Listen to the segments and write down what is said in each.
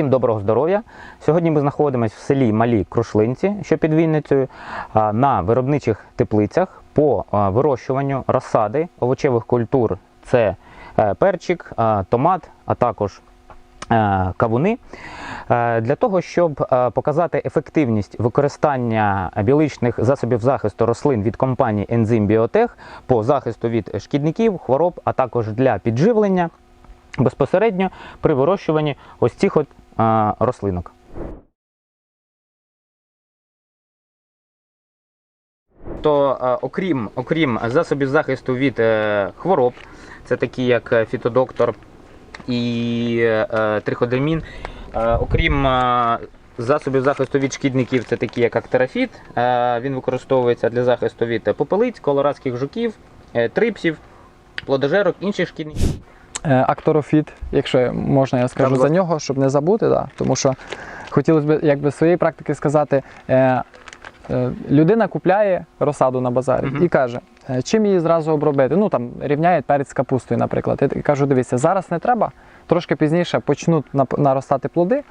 Всім доброго здоров'я! Сьогодні ми знаходимося в селі Малі Крушлинці, що під Вінницею, на виробничих теплицях по вирощуванню розсади овочевих культур. Це е, перчик, томат, а також е, кавуни. Е, Для того, щоб показати ефективність використання біологічних засобів захисту рослин від компанії Enzyme Biotech по захисту від шкідників, хвороб, а також для підживлення безпосередньо при вирощуванні ось цих от рослинок. То е, окрім, окрім засобів захисту від е, хвороб, це такі як е, фітодоктор і триходермін, окрім засобів захисту від шкідників, це такі як актерофіт, він використовується для захисту від попелиць, колорадських жуків, трипсів, плодожерок, інших шкідників. Е, Акторофіт, якщо можна, я скажу будь за нього, щоб не забути, да. тому що хотілося б якби з своєї практики сказати, е, е, людина купляє розсаду на базарі Мгм. і каже, е, чим її зразу обробити. Ну там рівняє перець з капустою, наприклад. Я кажу, дивіться, зараз не треба, трошки пізніше почнуть наростати плоди,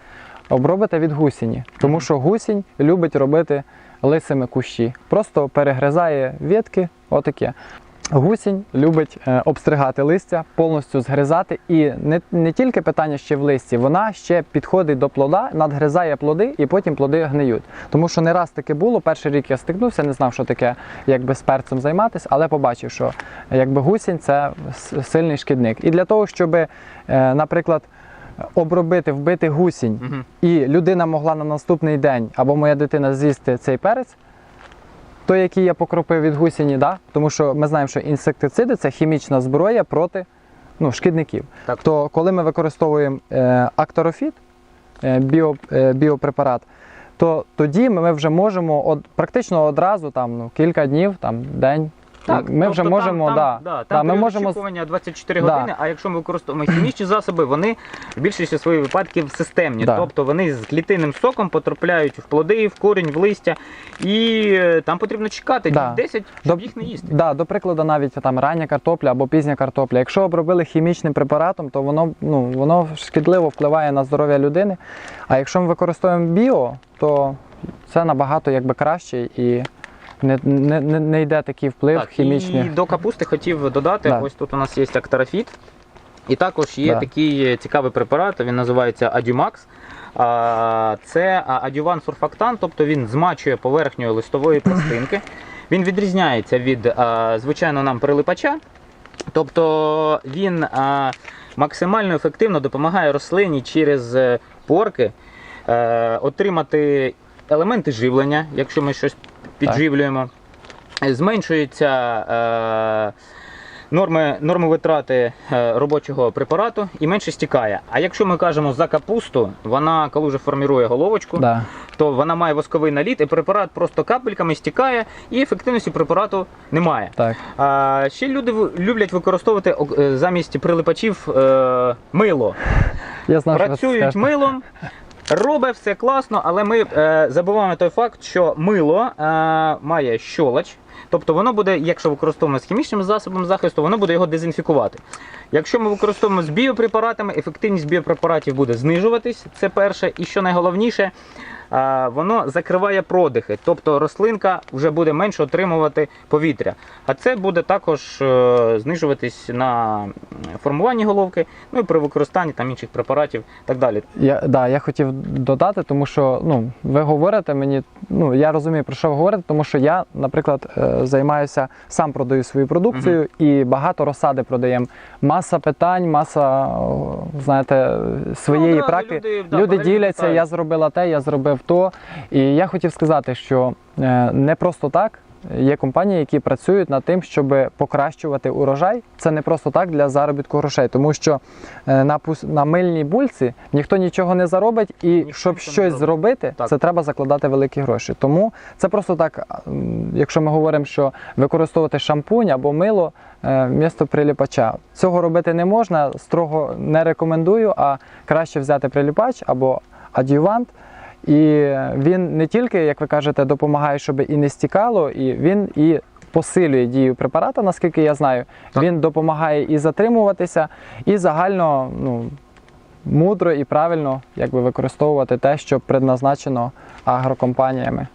обробите від гусіні, тому що гусінь любить робити лисими кущі, просто перегризає ветки, отаке. Гусінь любить е, обстригати листя, повністю згризати. І не, не тільки питання ще в листі, вона ще підходить до плода, надгризає плоди і потім плоди гниють. Тому що не раз таке було. Перший рік я стикнувся, не знав, що таке якби з перцем займатися, але побачив, що якби гусінь це сильний шкідник. І для того, щоб, е, наприклад, обробити, вбити гусінь, Мгм. і людина могла на наступний день або моя дитина з'їсти цей перець, той, який я покропив від гусіні, да? тому що ми знаємо, що інсектициди це хімічна зброя проти ну, шкідників. Так. То коли ми використовуємо е, акторофіт, е, біо, е, біопрепарат, то тоді ми вже можемо от, практично одразу там, ну, кілька днів, там, день. Ми вже тобто можемо, там, да, там, да, да, там ми період можемо очікування 24 Да. години, а якщо ми використовуємо хімічні засоби, вони в більшості своїх випадків системні. Да. Тобто вони з клітинним соком потрапляють в плоди, в корінь, в листя, і е, там потрібно чекати Да. днів 10, щоб До- їх не їсти. Да, до прикладу, навіть там рання картопля або пізня картопля. Якщо обробили хімічним препаратом, то воно, ну, воно шкідливо впливає на здоров'я людини. А якщо ми використовуємо біо, то це набагато якби краще і не, не, не, не йде такий вплив Так, хімічний. І до капусти хотів додати: Да. ось тут у нас є актарафіт, і також є Да. такий цікавий препарат, він називається Adjumax. А, Це адюван сурфактан, тобто він змачує поверхню листової пластинки. Він відрізняється від а, звичайного нам прилипача. Тобто він максимально ефективно допомагає рослині через е, порки е, отримати елементи живлення, якщо ми щось підживлюємо. Зменшуються е, норми, норми витрати е, робочого препарату і менше стікає. А якщо ми кажемо за капусту, вона коли вже формірує головочку, Да. то вона має восковий наліт, і препарат просто капельками стікає, і ефективності препарату немає. Так. А ще люди люблять використовувати е, замість прилипачів е, мило. Я знав, Працюють милом, робить все класно, але ми е, забуваємо той факт, що мило е, має щолоч. Тобто воно буде, якщо використовуємо з хімічним засобом захисту, воно буде його дезінфікувати. Якщо ми використовуємо з біопрепаратами, ефективність біопрепаратів буде знижуватись, це перше. І що найголовніше, воно закриває продихи, тобто рослинка вже буде менше отримувати повітря. А це буде також е, знижуватись на формуванні головки, ну і при використанні там інших препаратів і так далі. Я, да, я хотів додати, тому що ну, ви говорите мені, ну я розумію, про що ви говорите, тому що я, наприклад, е, займаюся, сам продаю свою продукцію і багато розсади продаємо. Маса питань, маса, знаєте, своєї одразу практики. люди, да, люди багато діляться, питають. я зробила те, я зробив то. І я хотів сказати, що е, не просто так. Є компанії, які працюють над тим, щоб покращувати урожай. Це не просто так для заробітку грошей, тому що е, на, на мильній бульці ніхто нічого не заробить, і Ніхто щоб щось зробити, Так. це треба закладати великі гроші. Тому це просто так, якщо ми говоримо, що використовувати шампунь або мило е, вмісто приліпача. Цього робити не можна, строго не рекомендую, а краще взяти приліпач або адювант. І він не тільки, як ви кажете, допомагає, щоб і не стікало, і він і посилює дію препарата, наскільки я знаю. Так. Він допомагає і затримуватися, і загально ну, мудро і правильно якби, використовувати те, що предназначено агрокомпаніями.